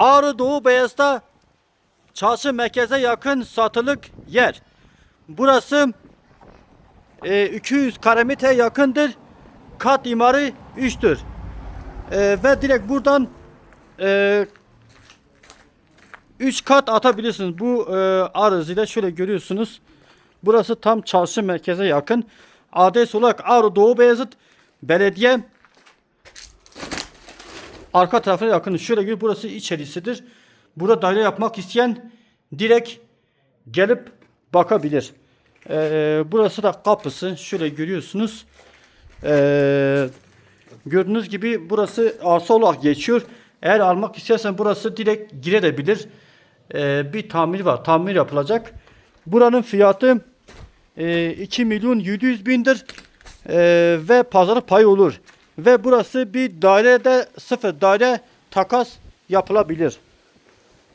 Ağrı Doğu Beyaz'da çarşı merkeze yakın satılık yer. Burası e, 200 kare yakındır. Kat imarı 3'tür. E, ve direkt buradan e, 3 kat atabilirsiniz. Bu e, arazide şöyle görüyorsunuz. Burası tam çarşı merkeze yakın. Adres olarak Ağrı Doğu Beyazıt Belediye arka tarafına yakın. Şöyle gör burası içerisidir. Burada daire yapmak isteyen direkt gelip bakabilir. Ee, burası da kapısı. Şöyle görüyorsunuz. Ee, gördüğünüz gibi burası arsa olarak geçiyor. Eğer almak istersen burası direkt girebilir. Ee, bir tamir var. Tamir yapılacak. Buranın fiyatı e, 2 milyon 700 bindir. Ee, ve pazar payı olur. Ve burası bir dairede sıfır daire takas yapılabilir.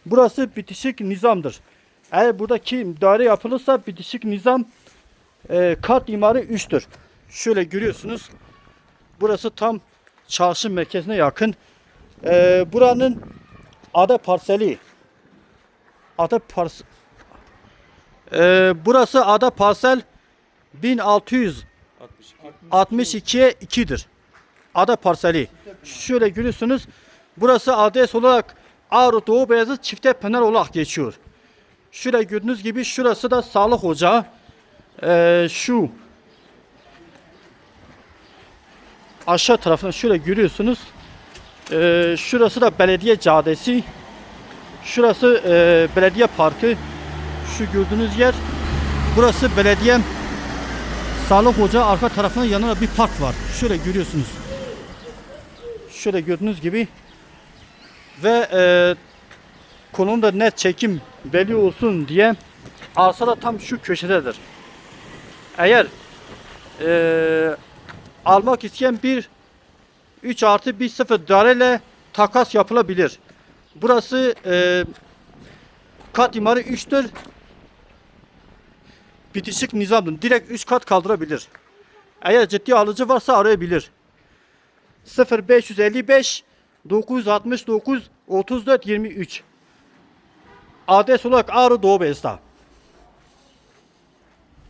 Burası bitişik nizamdır. Eğer buradaki daire yapılırsa bitişik nizam e, kat imarı 3'tür. Şöyle görüyorsunuz. Burası tam çarşı merkezine yakın. E, buranın ada parseli. Ada pars e, burası ada parsel 1662'ye 2'dir. Ada parseli. Şöyle görüyorsunuz. Burası adres olarak Ağrı Doğu Beyazıt Çifte Pınar olarak geçiyor. Şöyle gördüğünüz gibi şurası da sağlık ocağı. Ee, şu aşağı tarafına şöyle görüyorsunuz. Ee, şurası da belediye caddesi. Şurası e, belediye parkı. Şu gördüğünüz yer. Burası belediye sağlık ocağı arka tarafına yanına bir park var. Şöyle görüyorsunuz. Şöyle gördüğünüz gibi ve e, konumda net çekim belli olsun diye arsa da tam şu köşededir. Eğer e, almak isteyen bir 3 artı 1 sıfır daireyle takas yapılabilir. Burası e, kat imarı 3'tür. Bitişik nizamdır. Direkt 3 kat kaldırabilir. Eğer ciddi alıcı varsa arayabilir. 0555 969 34 23 Adres olarak Ağrı Doğu Beyaz'da.